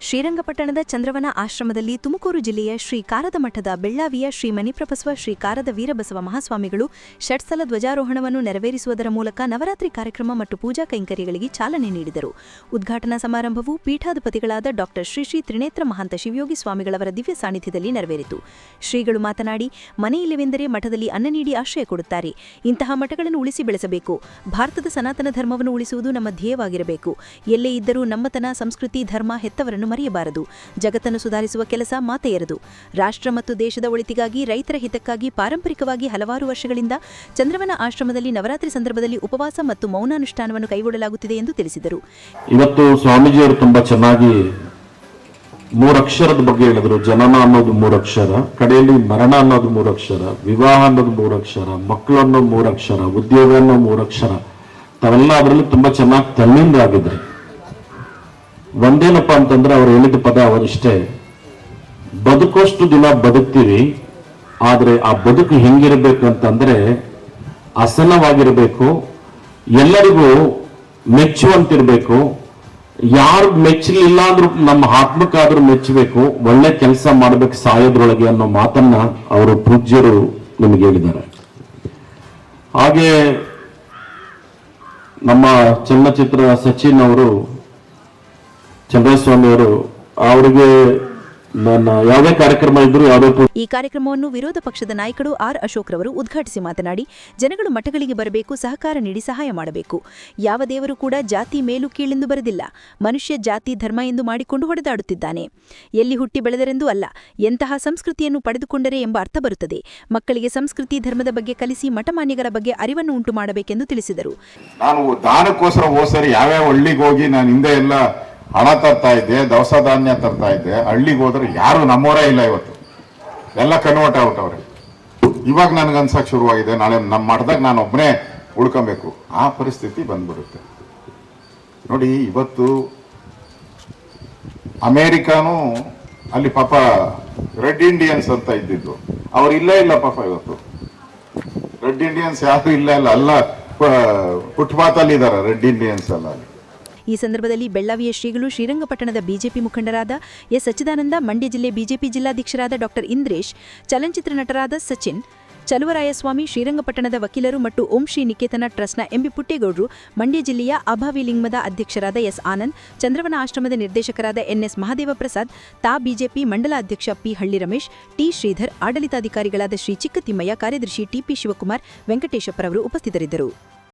ಶ್ರೀರಂಗಪಟ್ಟಣದ ಚಂದ್ರವನ ಆಶ್ರಮದಲ್ಲಿ ತುಮಕೂರು ಜಿಲ್ಲೆಯ ಶ್ರೀ ಕಾರದ ಮಠದ ಬೆಳ್ಳಾವಿಯ ಶ್ರೀ ಮಣಿಪ್ರಭಸ್ವ ಶ್ರೀ ಕಾರದ ವೀರಬಸವ ಮಹಾಸ್ವಾಮಿಗಳು ಷಟ್ಸಲ ಧ್ವಜಾರೋಹಣವನ್ನು ನೆರವೇರಿಸುವುದರ ಮೂಲಕ ನವರಾತ್ರಿ ಕಾರ್ಯಕ್ರಮ ಮತ್ತು ಪೂಜಾ ಕೈಂಕರ್ಯಗಳಿಗೆ ಚಾಲನೆ ನೀಡಿದರು. ಉದ್ಘಾಟನಾ ಸಮಾರಂಭವು ಪೀಠಾಧಿಪತಿಗಳಾದ ಡಾ. ಶ್ರೀ ಶ್ರೀ ತ್ರಿನೇತ್ರ ಮಹಾಂತ ಶಿವಯೋಗಿ ಸ್ವಾಮಿಗಳವರ ದಿವ್ಯ ಸಾನ್ನಿಧ್ಯದಲ್ಲಿ ನೆರವೇರಿತು. ಶ್ರೀಗಳು ಮಾತನಾಡಿ ಮನೆಯಿಲ್ಲವೆಂದರೆ ಮಠದಲ್ಲಿ ಅನ್ನ ನೀಡಿ ಆಶ್ರಯ ಕೊಡುತ್ತಾರೆ. ಇಂತಹ ಮಠಗಳನ್ನು ಉಳಿಸಿ ಬೆಳೆಸಬೇಕು. ಭಾರತದ ಸನಾತನ ಧರ್ಮವನ್ನು ಉಳಿಸುವುದು ನಮ್ಮ ಧ್ಯೇಯವಾಗಿರಬೇಕು. ಎಲ್ಲೇ ಇದ್ದರೂ ನಮ್ಮತನ, ಸಂಸ್ಕೃತಿ, ಧರ್ಮ, ಹೆತ್ತವರನ್ನು ಮರೆಯಬಾರದು. ಜಗತ್ತನ್ನು ಸುಧಾರಿಸುವ ಕೆಲಸ ಮಾತೆಯರದು ರಾಷ್ಟ್ರ ಮತ್ತು ದೇಶದ ಒಳಿತಿಗಾಗಿ, ರೈತರ ಹಿತಕ್ಕಾಗಿ ಪಾರಂಪರಿಕವಾಗಿ ಹಲವಾರು ವರ್ಷಗಳಿಂದ ಚಂದ್ರವನ ಆಶ್ರಮದಲ್ಲಿ ನವರಾತ್ರಿ ಸಂದರ್ಭದಲ್ಲಿ ಉಪವಾಸ ಮತ್ತು ಮೌನಾನುಷ್ಠಾನವನ್ನು ಕೈಗೊಳ್ಳಲಾಗುತ್ತಿದೆ ಎಂದು ತಿಳಿಸಿದರು. ಇವತ್ತು ಸ್ವಾಮೀಜಿಯವರು ತುಂಬಾ ಚೆನ್ನಾಗಿ ಮೂರಕ್ಷರದ ಬಗ್ಗೆ ಹೇಳಿದ್ರು. ಜನನ ಅನ್ನೋದು ಮೂರಕ್ಷರ, ಕಡೆಯಲ್ಲಿ ಮರಣ ಅನ್ನೋದು ಮೂರಕ್ಷರ, ವಿವಾಹ ಅನ್ನೋದು ಮೂರಕ್ಷರ ಮಕ್ಕಳು ಅನ್ನೋ ಮೂರಕ್ಷರ, ಉದ್ಯೋಗ ಅನ್ನೋ ಮೂರಕ್ಷರ. ತಾವೆಲ್ಲ ಅದರಲ್ಲಿ ತುಂಬಾ ಚೆನ್ನಾಗಿ ತಲ್ಲಿಂದಾಗಿದ್ರು ಆಗಿದ್ರಿ ಒಂದೇನಪ್ಪ ಅಂತಂದ್ರೆ ಅವ್ರು ಹೇಳಿದ ಪದ ಅವರಿಷ್ಟೇ. ಬದುಕೋಷ್ಟು ದಿನ ಬದುಕ್ತೀವಿ, ಆದರೆ ಆ ಬದುಕು ಹೆಂಗಿರಬೇಕು ಅಂತಂದ್ರೆ ಅಸನವಾಗಿರಬೇಕು, ಎಲ್ಲರಿಗೂ ಮೆಚ್ಚುವಂತಿರಬೇಕು, ಯಾರು ಮೆಚ್ಚಲಿಲ್ಲ ಅಂದ್ರೂ ನಮ್ಮ ಆತ್ಮಕ್ಕಾದ್ರೂ ಮೆಚ್ಚಬೇಕು, ಒಳ್ಳೆ ಕೆಲಸ ಮಾಡಬೇಕು ಸಾಯೋದ್ರೊಳಗೆ ಅನ್ನೋ ಮಾತನ್ನ ಅವರು ಪೂಜ್ಯರು ನಿಮಗೆ ಹೇಳಿದ್ದಾರೆ. ಹಾಗೆ ನಮ್ಮ ಚಲನಚಿತ್ರ ಸಚಿನ್ ಅವರು ಚಂದ್ರಸ್ವಾಮಿ ಅವರು ಅವರಿಗೆ ನನ್ನ ಯಾವುದೇ ಕಾರ್ಯಕ್ರಮ ಇದ್ರು ಯಾವುದೇ ಈ ಕಾರ್ಯಕ್ರಮವನ್ನು ವಿರೋಧ ಪಕ್ಷದ ನಾಯಕರು ಆರ್ ಅಶೋಕ್ ರವರು ಉದ್ಘಾಟಿಸಿ ಮಾತನಾಡಿ ಜನಗಳು ಮಠಗಳಿಗೆ ಬರಬೇಕು ಸಹಕಾರ ನೀಡಿ ಸಹಾಯ ಮಾಡಬೇಕು. ಯಾವ ದೇವರು ಕೂಡ ಜಾತಿ ಮೇಲು ಕೀಳೆಂದು ಬರೆದಿಲ್ಲ ಮನುಷ್ಯ ಜಾತಿ ಧರ್ಮ ಎಂದು ಮಾಡಿಕೊಂಡು ಹೊಡೆದಾಡುತ್ತಿದ್ದಾನೆ. ಎಲ್ಲಿ ಹುಟ್ಟಿ ಬೆಳೆದರೆಂದು ಅಲ್ಲ ಎಂತಹ ಸಂಸ್ಕೃತಿಯನ್ನು ಪಡೆದುಕೊಂಡರೆ ಎಂಬ ಅರ್ಥ ಬರುತ್ತದೆ. ಮಕ್ಕಳಿಗೆ ಸಂಸ್ಕೃತಿ ಧರ್ಮದ ಬಗ್ಗೆ ಕಲಿಸಿ ಮಠಮಾನ್ಯಗಳ ಬಗ್ಗೆ ಅರಿವನ್ನು ಉಂಟು ಮಾಡಬೇಕೆಂದು ತಿಳಿಸಿದರು. ನಾನು ದಾನಕ್ಕೋಸ್ಕರ ಹೋಗಿ ನಾನು ಹಿಂದೆ ಎಲ್ಲ ಹಣ ತರ್ತಾ ಇದ್ದೆ, ದವಸ ಧಾನ್ಯ ತರ್ತಾ ಇದ್ದೆ. ಹಳ್ಳಿಗೆ ಹೋದ್ರೆ ಯಾರು ನಮ್ಮವರೇ ಇಲ್ಲ ಇವತ್ತು. ಎಲ್ಲ ಕನ್ವರ್ಟ್ ಆಗ್ಬಿಟ್ಟವ್ರೆ. ಇವಾಗ ನನ್ಗೆ ಅನ್ಸಕ್ ಶುರುವಾಗಿದೆ. ನಾಳೆ ನಮ್ಮ ಮಠದಾಗ ನಾನು ಒಬ್ಬನೇ ಉಳ್ಕೊಬೇಕು. ಆ ಪರಿಸ್ಥಿತಿ ಬಂದ್ಬಿಡುತ್ತೆ. ನೋಡಿ, ಇವತ್ತು ಅಮೇರಿಕಾನು ಅಲ್ಲಿ ಪಾಪ ರೆಡ್ ಇಂಡಿಯನ್ಸ್ ಅಂತ ಇದ್ದಿದ್ದು. ಅವ್ರು ಇಲ್ಲೇ ಇಲ್ಲ ಪಾಪ ಇವತ್ತು. ರೆಡ್ ಇಂಡಿಯನ್ಸ್ ಯಾರು ಇಲ್ಲ ಇಲ್ಲ. ಅಲ್ಲ ಫುಟ್ಪಾತ್ ಅಲ್ಲಿ ಇದಾರೆ ರೆಡ್ ಇಂಡಿಯನ್ಸ್ ಅಲ್ಲ ಅಲ್ಲಿ. ಈ ಸಂದರ್ಭದಲ್ಲಿ ಬೆಳ್ಳಾವಿಯ ಶ್ರೀಗಳು ಶ್ರೀರಂಗಪಟ್ಟಣದ ಬಿಜೆಪಿ ಮುಖಂಡರಾದ ಎಸ್ ಸಚ್ಚಿದಾನಂದ, ಮಂಡ್ಯ ಜಿಲ್ಲೆ ಬಿಜೆಪಿ ಜಿಲ್ಲಾಧ್ಯಕ್ಷರಾದ ಡಾಕ್ಟರ್ ಇಂದ್ರೇಶ್, ಚಲನಚಿತ್ರ ನಟರಾದ ಸಚಿನ್, ಚಲುವರಾಯಸ್ವಾಮಿ ಶ್ರೀರಂಗಪಟ್ಟಣದ ವಕೀಲರು ಮತ್ತು ಓಂ ಶ್ರೀ ನಿಕೇತನ ಟ್ರಸ್ಟ್ನ ಎಂಬಿ ಪುಟ್ಟೇಗೌಡರು, ಮಂಡ್ಯ ಜಿಲ್ಲೆಯ ಅಭಾವಿ ಲಿಂಗಮದ ಅಧ್ಯಕ್ಷರಾದ ಎಸ್ ಆನಂದ್, ಚಂದ್ರವನ ಆಶ್ರಮದ ನಿರ್ದೇಶಕರಾದ ಎನ್ಎಸ್ ಮಹಾದೇವ ಪ್ರಸಾದ್ ತಾ ಬಿಜೆಪಿ ಮಂಡಲ ಅಧ್ಯಕ್ಷ ಪಿ ಹಳ್ಳಿ ರಮೇಶ್, ಟಿ ಶ್ರೀಧರ್, ಆಡಳಿತಾಧಿಕಾರಿಗಳಾದ ಶ್ರೀ ಚಿಕ್ಕತಿಮ್ಮಯ್ಯ, ಕಾರ್ಯದರ್ಶಿ ಟಿಪಿ ಶಿವಕುಮಾರ್, ವೆಂಕಟೇಶಪ್ಪರವರು ಉಪಸ್ಥಿತರಿದ್ದರು.